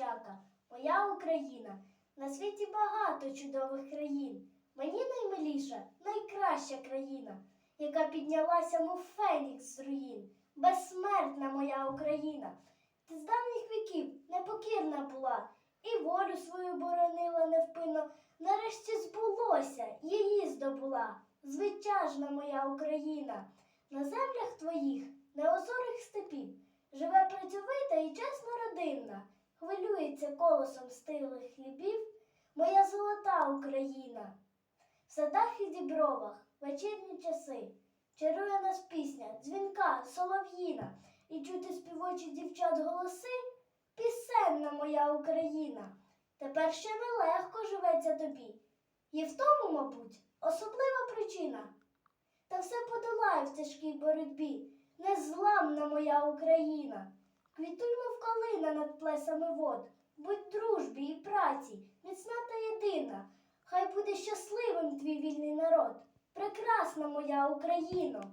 нащака, моя Україна. На світі багато чудових країн. Мені наймиліша, найкраща країна, яка піднялася, мов фенікс з руїн. Безсмертна моя Україна. Ти з давніх віків непокірна була, і волю свою боронила невпинно. Нарешті збулося, її здобула, звитяжна моя Україна. На землях твоїх, неозорих степів, живе працьовита і чесна родинна, хвилюється колосом стилих хлібів, моя золота Україна. В садах і дібровах вечірні часи чарує нас пісня, дзвінка, солов'їна, і чути співочі дівчат голоси, пісенна моя Україна. Тепер ще нелегко живеться тобі. Є в тому, мабуть, особлива причина. Та все подолай в тяжкій боротьбі, незламна моя Україна. Квітуй, мов калина плесами вод, будь дружбі і праці, міцна та єдина. Хай буде щасливим твій вільний народ, прекрасна моя Україно.